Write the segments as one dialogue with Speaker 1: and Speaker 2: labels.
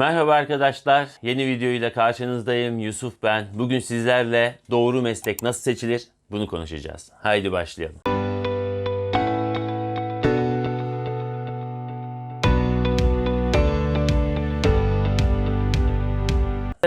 Speaker 1: Merhaba arkadaşlar. Yeni videoyla karşınızdayım. Yusuf ben. Bugün sizlerle doğru meslek nasıl seçilir? Bunu konuşacağız. Haydi başlayalım.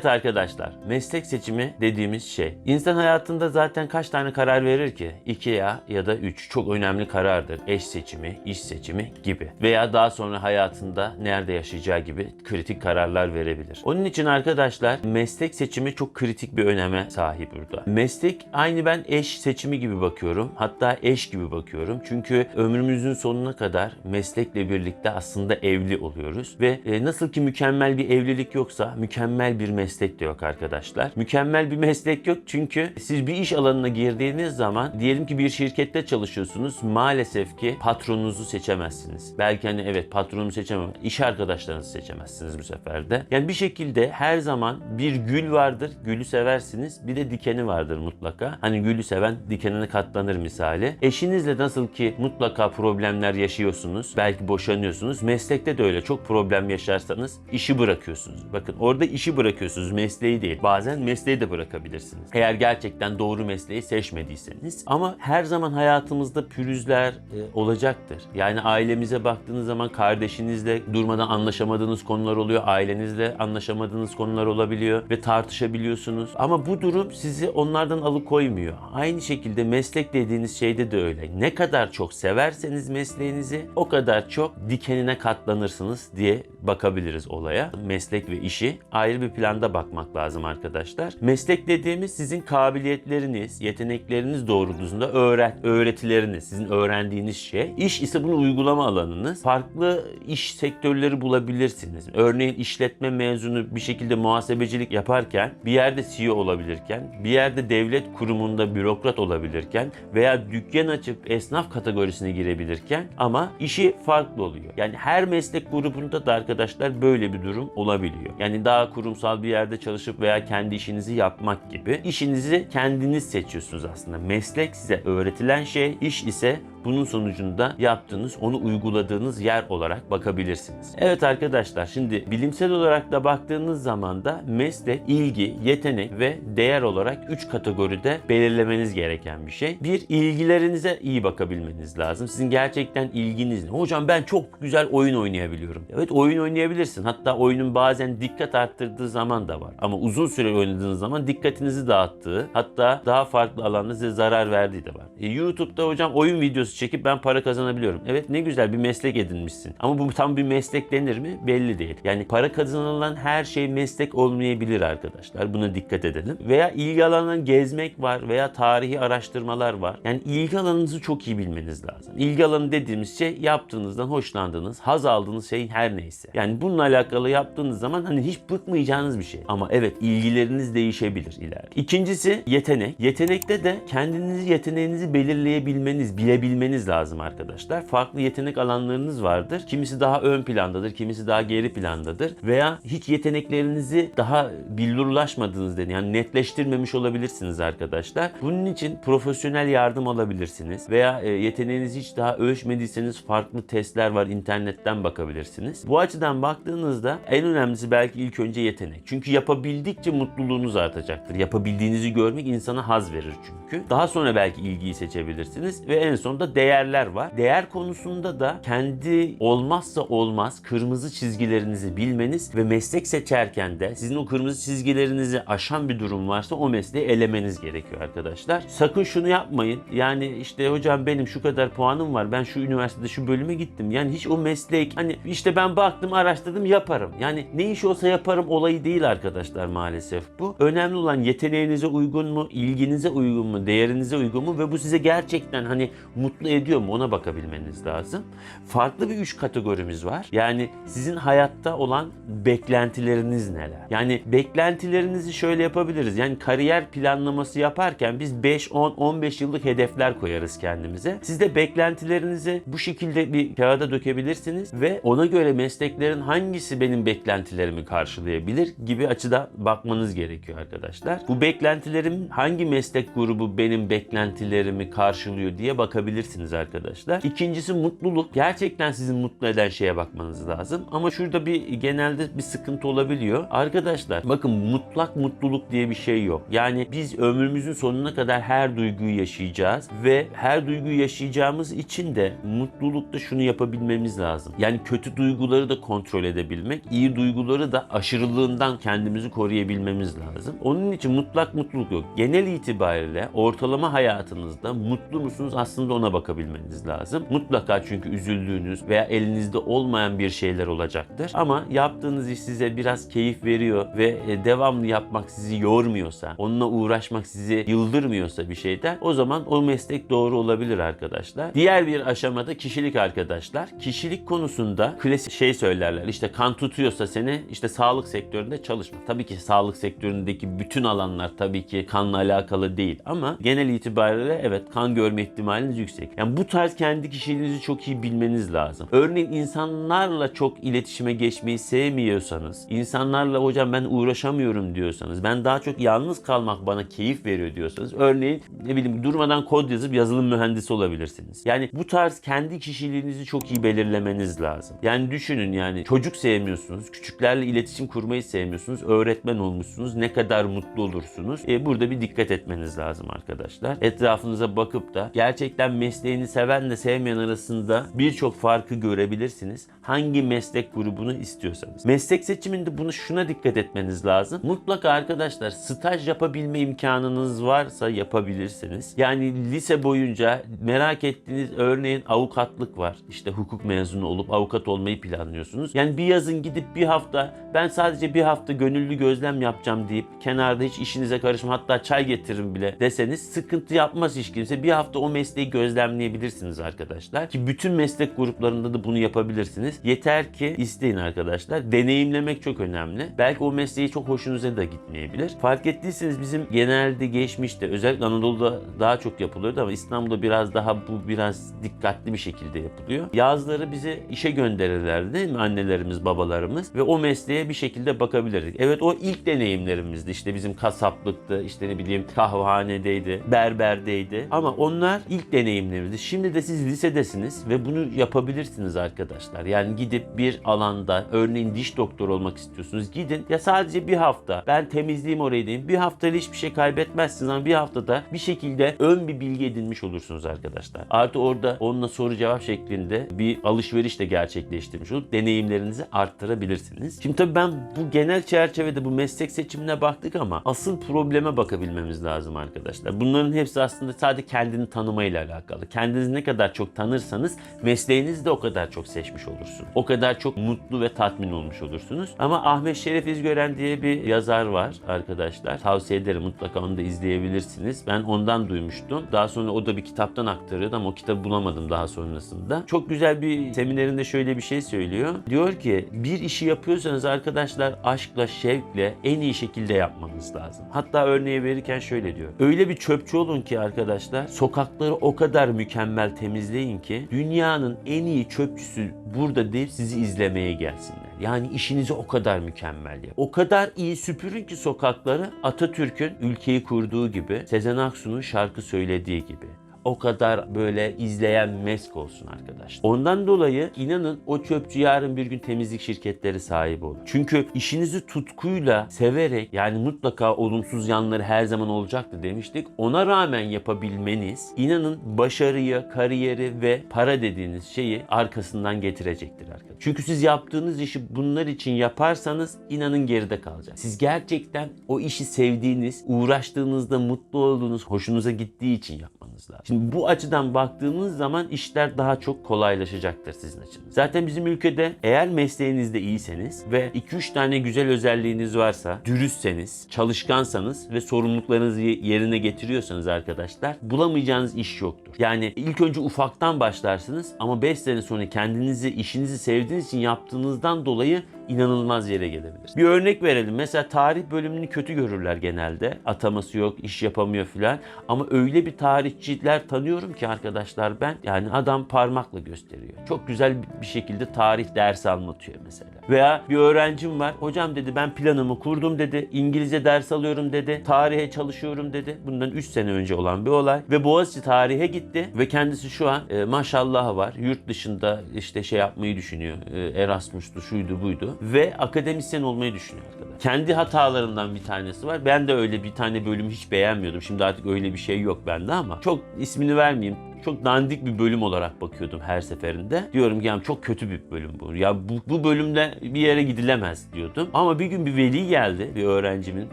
Speaker 1: Evet arkadaşlar, meslek seçimi dediğimiz şey. İnsan hayatında zaten kaç tane karar verir ki? 2 ya ya da 3 çok önemli karardır. Eş seçimi, iş seçimi gibi. Veya daha sonra hayatında nerede yaşayacağı gibi kritik kararlar verebilir. Onun için arkadaşlar meslek seçimi çok kritik bir öneme sahip burada. Meslek aynı ben eş seçimi gibi bakıyorum. Hatta eş gibi bakıyorum. Çünkü ömrümüzün sonuna kadar meslekle birlikte aslında evli oluyoruz. Ve e, nasıl ki mükemmel bir evlilik yoksa mükemmel bir meslek de yok arkadaşlar. Mükemmel bir meslek yok çünkü siz bir iş alanına girdiğiniz zaman diyelim ki bir şirkette çalışıyorsunuz. Maalesef ki patronunuzu seçemezsiniz. Belki hani evet patronu seçemem. iş arkadaşlarınızı seçemezsiniz bu sefer de. Yani bir şekilde her zaman bir gül vardır. Gülü seversiniz. Bir de dikeni vardır mutlaka. Hani gülü seven dikenine katlanır misali. Eşinizle nasıl ki mutlaka problemler yaşıyorsunuz. Belki boşanıyorsunuz. Meslekte de öyle. Çok problem yaşarsanız işi bırakıyorsunuz. Bakın orada işi bırakıyorsunuz. Mesleği değil. Bazen mesleği de bırakabilirsiniz. Eğer gerçekten doğru mesleği seçmediyseniz. Ama her zaman hayatımızda pürüzler e, olacaktır. Yani ailemize baktığınız zaman kardeşinizle durmadan anlaşamadığınız konular oluyor. Ailenizle anlaşamadığınız konular olabiliyor ve tartışabiliyorsunuz. Ama bu durum sizi onlardan alıkoymuyor. Aynı şekilde meslek dediğiniz şeyde de öyle. Ne kadar çok severseniz mesleğinizi o kadar çok dikenine katlanırsınız diye bakabiliriz olaya. Meslek ve işi ayrı bir planda bakmak lazım arkadaşlar. Meslek dediğimiz sizin kabiliyetleriniz, yetenekleriniz doğrultusunda öğret öğretileriniz, sizin öğrendiğiniz şey. İş ise bunun uygulama alanınız. Farklı iş sektörleri bulabilirsiniz. Örneğin işletme mezunu bir şekilde muhasebecilik yaparken, bir yerde CEO olabilirken, bir yerde devlet kurumunda bürokrat olabilirken veya dükkan açıp esnaf kategorisine girebilirken ama işi farklı oluyor. Yani her meslek grubunda da arkadaşlar böyle bir durum olabiliyor. Yani daha kurumsal bir yerde çalışıp veya kendi işinizi yapmak gibi işinizi kendiniz seçiyorsunuz aslında. Meslek size öğretilen şey, iş ise bunun sonucunda yaptığınız, onu uyguladığınız yer olarak bakabilirsiniz. Evet arkadaşlar şimdi bilimsel olarak da baktığınız zaman da meslek, ilgi, yetenek ve değer olarak 3 kategoride belirlemeniz gereken bir şey. Bir, ilgilerinize iyi bakabilmeniz lazım. Sizin gerçekten ilginiz ne? Hocam ben çok güzel oyun oynayabiliyorum. Evet oyun oynayabilirsin. Hatta oyunun bazen dikkat arttırdığı zaman da var. Ama uzun süre oynadığınız zaman dikkatinizi dağıttığı, hatta daha farklı alanda size zarar verdiği de var. E, YouTube'da hocam oyun videosu çekip ben para kazanabiliyorum. Evet ne güzel bir meslek edinmişsin. Ama bu tam bir meslek denir mi? Belli değil. Yani para kazanılan her şey meslek olmayabilir arkadaşlar. Buna dikkat edelim. Veya ilgi alanından gezmek var veya tarihi araştırmalar var. Yani ilgi alanınızı çok iyi bilmeniz lazım. İlgi alanı dediğimiz şey yaptığınızdan hoşlandığınız, haz aldığınız şeyin her neyse. Yani bununla alakalı yaptığınız zaman hani hiç bıkmayacağınız bir şey. Ama evet ilgileriniz değişebilir ileride. İkincisi yetenek. Yetenekte de kendinizi yeteneğinizi belirleyebilmeniz, bilebilmeniz lazım arkadaşlar. Farklı yetenek alanlarınız vardır. Kimisi daha ön plandadır, kimisi daha geri plandadır. Veya hiç yeteneklerinizi daha billurlaşmadığınız yani netleştirmemiş olabilirsiniz arkadaşlar. Bunun için profesyonel yardım alabilirsiniz. Veya e, yeteneğinizi hiç daha ölçmediyseniz farklı testler var. internetten bakabilirsiniz. Bu açıdan baktığınızda en önemlisi belki ilk önce yetenek. Çünkü yapabildikçe mutluluğunuz artacaktır. Yapabildiğinizi görmek insana haz verir çünkü. Daha sonra belki ilgiyi seçebilirsiniz ve en sonunda değerler var. Değer konusunda da kendi olmazsa olmaz kırmızı çizgilerinizi bilmeniz ve meslek seçerken de sizin o kırmızı çizgilerinizi aşan bir durum varsa o mesleği elemeniz gerekiyor arkadaşlar. Sakın şunu yapmayın. Yani işte hocam benim şu kadar puanım var. Ben şu üniversitede şu bölüme gittim. Yani hiç o meslek hani işte ben baktım araştırdım yaparım. Yani ne iş olsa yaparım olayı değil arkadaşlar maalesef bu. Önemli olan yeteneğinize uygun mu, ilginize uygun mu, değerinize uygun mu ve bu size gerçekten hani mutlu ediyor mu ona bakabilmeniz lazım. Farklı bir üç kategorimiz var. Yani sizin hayatta olan beklentileriniz neler? Yani beklentilerinizi şöyle yapabiliriz. Yani kariyer planlaması yaparken biz 5, 10, 15 yıllık hedefler koyarız kendimize. Siz de beklentilerinizi bu şekilde bir kağıda dökebilirsiniz ve ona göre mesleklerin hangisi benim beklentilerimi karşılayabilir gibi açıdan bakmanız gerekiyor arkadaşlar. Bu beklentilerim hangi meslek grubu benim beklentilerimi karşılıyor diye bakabilirsiniz arkadaşlar. İkincisi mutluluk. Gerçekten sizi mutlu eden şeye bakmanız lazım. Ama şurada bir genelde bir sıkıntı olabiliyor. Arkadaşlar bakın mutlak mutluluk diye bir şey yok. Yani biz ömrümüzün sonuna kadar her duyguyu yaşayacağız ve her duyguyu yaşayacağımız için de mutlulukta şunu yapabilmemiz lazım. Yani kötü duyguları da kontrol edebilmek, iyi duyguları da aşırılığından kendimizi koruyabilmemiz lazım. Onun için mutlak mutluluk yok. Genel itibariyle ortalama hayatınızda mutlu musunuz aslında ona bakabilmeniz lazım. Mutlaka çünkü üzüldüğünüz veya elinizde olmayan bir şeyler olacaktır. Ama yaptığınız iş size biraz keyif veriyor ve e, devamlı yapmak sizi yormuyorsa, onunla uğraşmak sizi yıldırmıyorsa bir şeyden o zaman o meslek doğru olabilir arkadaşlar. Diğer bir aşamada kişilik arkadaşlar. Kişilik konusunda klasik şey söylerler. İşte kan tutuyorsa seni işte sağlık sektöründe çalışma. Tabii ki sağlık sektöründeki bütün alanlar tabii ki kanla alakalı değil ama genel itibariyle evet kan görme ihtimaliniz yüksek. Yani bu tarz kendi kişiliğinizi çok iyi bilmeniz lazım. Örneğin insanlarla çok iletişime geçmeyi sevmiyorsanız, insanlarla hocam ben uğraşamıyorum diyorsanız, ben daha çok yalnız kalmak bana keyif veriyor diyorsanız, örneğin ne bileyim durmadan kod yazıp yazılım mühendisi olabilirsiniz. Yani bu tarz kendi kişiliğinizi çok iyi belirlemeniz lazım. Yani düşünün yani çocuk sevmiyorsunuz, küçüklerle iletişim kurmayı sevmiyorsunuz, öğretmen olmuşsunuz, ne kadar mutlu olursunuz. E, burada bir dikkat etmeniz lazım arkadaşlar. Etrafınıza bakıp da gerçekten mesleğini sevenle sevmeyen arasında birçok farkı görebilirsiniz. Hangi meslek grubunu istiyorsanız. Meslek seçiminde bunu şuna dikkat etmeniz lazım. Mutlaka arkadaşlar staj yapabilme imkanınız varsa yapabilirsiniz. Yani lise boyunca merak ettiğiniz örneğin avukatlık var. İşte hukuk mezunu olup avukat olmayı planlıyorsunuz. Yani bir yazın gidip bir hafta ben sadece bir hafta gönüllü gözlem yapacağım deyip kenarda hiç işinize karışma hatta çay getiririm bile deseniz sıkıntı yapmaz hiç kimse. Bir hafta o mesleği gözlemleyebilirsiniz arkadaşlar. Ki bütün meslek gruplarında da bunu yapabilirsiniz. Yeter ki isteyin arkadaşlar. Deneyimlemek çok önemli. Belki o mesleği çok hoşunuza da gitmeyebilir. Fark ettiyseniz bizim genelde geçmişte özellikle Anadolu'da daha çok yapılıyordu ama İstanbul'da biraz daha bu biraz dikkatli bir şekilde yapılıyor. Yazları bizi işe gönderirlerdi değil mi annelerimiz, babalarımız ve o mesleğe bir şekilde bakabilirdik. Evet o ilk deneyimlerimizdi. İşte bizim kasaplıktı, işte ne bileyim kahvehanedeydi, berberdeydi. Ama onlar ilk deneyimlerimizdi. Şimdi de siz lisedesiniz ve bunu yapabilirsiniz arkadaşlar. Yani gidip bir alanda örneğin diş doktoru olmak istiyorsunuz. Gidin ya sadece bir hafta ben temizleyeyim orayı diyeyim. Bir haftada hiçbir şey kaybetmezsiniz ama bir haftada bir şekilde ön bir bilgi edinmiş olursunuz arkadaşlar. Artı orada onunla soru cevap şeklinde bir alışveriş de gerçekleştirmiş olup deneyimlerinizi arttırabilirsiniz. Şimdi tabii ben bu genel çerçevede bu meslek seçimine baktık ama asıl probleme bakabilmemiz lazım arkadaşlar. Bunların hepsi aslında sadece kendini tanımayla alakalı. Kendinizi ne kadar çok tanırsanız mesleğinizi de o kadar çok seçmiş olursun. O kadar çok mutlu ve tatmin olmuş olursunuz. Ama Ahmet Şeref İzgören diye bir yazar var arkadaşlar. Tavsiye ederim mutlaka onu da izleyebilirsiniz. Ben ondan duymuştum. Daha sonra o da bir kitaptan aktarıyordu ama o kitabı bulamadım daha sonrasında. Çok güzel bir seminerinde şöyle bir şey söylüyor. Diyor ki bir işi yapıyorsanız arkadaşlar aşkla, şevkle en iyi şekilde yapmanız lazım. Hatta örneği verirken şöyle diyor. Öyle bir çöpçü olun ki arkadaşlar sokakları o kadar mükemmel temizleyin ki dünyanın en iyi çöpçüsü burada değil sizi izlemeye gelsinler. Yani işinizi o kadar mükemmel yap. O kadar iyi süpürün ki sokakları Atatürk'ün ülkeyi kurduğu gibi Sezen Aksu'nun şarkı söylediği gibi o kadar böyle izleyen mesk olsun arkadaşlar. Ondan dolayı inanın o çöpçü yarın bir gün temizlik şirketleri sahibi olur. Çünkü işinizi tutkuyla, severek yani mutlaka olumsuz yanları her zaman olacaktı demiştik. Ona rağmen yapabilmeniz inanın başarıyı, kariyeri ve para dediğiniz şeyi arkasından getirecektir arkadaşlar. Çünkü siz yaptığınız işi bunlar için yaparsanız inanın geride kalacak. Siz gerçekten o işi sevdiğiniz, uğraştığınızda mutlu olduğunuz, hoşunuza gittiği için yapmanız lazım. Şimdi bu açıdan baktığınız zaman işler daha çok kolaylaşacaktır sizin için. Zaten bizim ülkede eğer mesleğinizde iyiyseniz ve 2-3 tane güzel özelliğiniz varsa, dürüstseniz, çalışkansanız ve sorumluluklarınızı yerine getiriyorsanız arkadaşlar bulamayacağınız iş yoktur. Yani ilk önce ufaktan başlarsınız ama 5 sene sonra kendinizi, işinizi sevdiğiniz için yaptığınızdan dolayı inanılmaz yere gelebilir. Bir örnek verelim. Mesela tarih bölümünü kötü görürler genelde. Ataması yok, iş yapamıyor filan. Ama öyle bir tarihçiler öğrenciler tanıyorum ki arkadaşlar ben yani adam parmakla gösteriyor. Çok güzel bir şekilde tarih dersi anlatıyor mesela. Veya bir öğrencim var. Hocam dedi ben planımı kurdum dedi. İngilizce ders alıyorum dedi. Tarihe çalışıyorum dedi. Bundan 3 sene önce olan bir olay. Ve Boğaziçi tarihe gitti. Ve kendisi şu an e, maşallah var. Yurt dışında işte şey yapmayı düşünüyor. E, Erasmus'tu, şuydu buydu. Ve akademisyen olmayı düşünüyor arkadaşlar. Kendi hatalarından bir tanesi var. Ben de öyle bir tane bölüm hiç beğenmiyordum. Şimdi artık öyle bir şey yok bende ama çok ismini vermeyeyim çok dandik bir bölüm olarak bakıyordum her seferinde. Diyorum ki ya çok kötü bir bölüm bu. Ya bu, bu bölümde bir yere gidilemez diyordum. Ama bir gün bir veli geldi. Bir öğrencimin,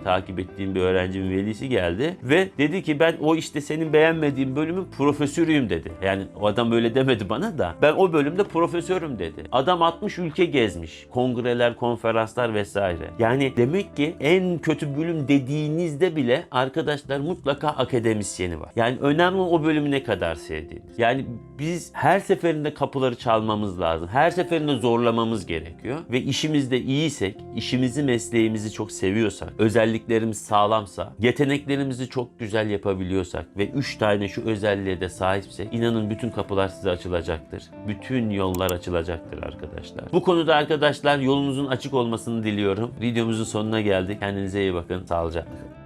Speaker 1: takip ettiğim bir öğrencimin velisi geldi. Ve dedi ki ben o işte senin beğenmediğin bölümün profesörüyüm dedi. Yani o adam öyle demedi bana da. Ben o bölümde profesörüm dedi. Adam 60 ülke gezmiş. Kongreler, konferanslar vesaire. Yani demek ki en kötü bölüm dediğinizde bile arkadaşlar mutlaka akademisyeni var. Yani önemli o bölümü ne kadar sevdiğiniz. Yani biz her seferinde kapıları çalmamız lazım. Her seferinde zorlamamız gerekiyor. Ve işimizde iyiysek, işimizi, mesleğimizi çok seviyorsak, özelliklerimiz sağlamsa, yeteneklerimizi çok güzel yapabiliyorsak ve 3 tane şu özelliğe de sahipsek inanın bütün kapılar size açılacaktır. Bütün yollar açılacaktır arkadaşlar. Bu konuda arkadaşlar yolunuzun açık olmasını diliyorum. Videomuzun sonuna geldik. Kendinize iyi bakın. Sağlıcakla kalın.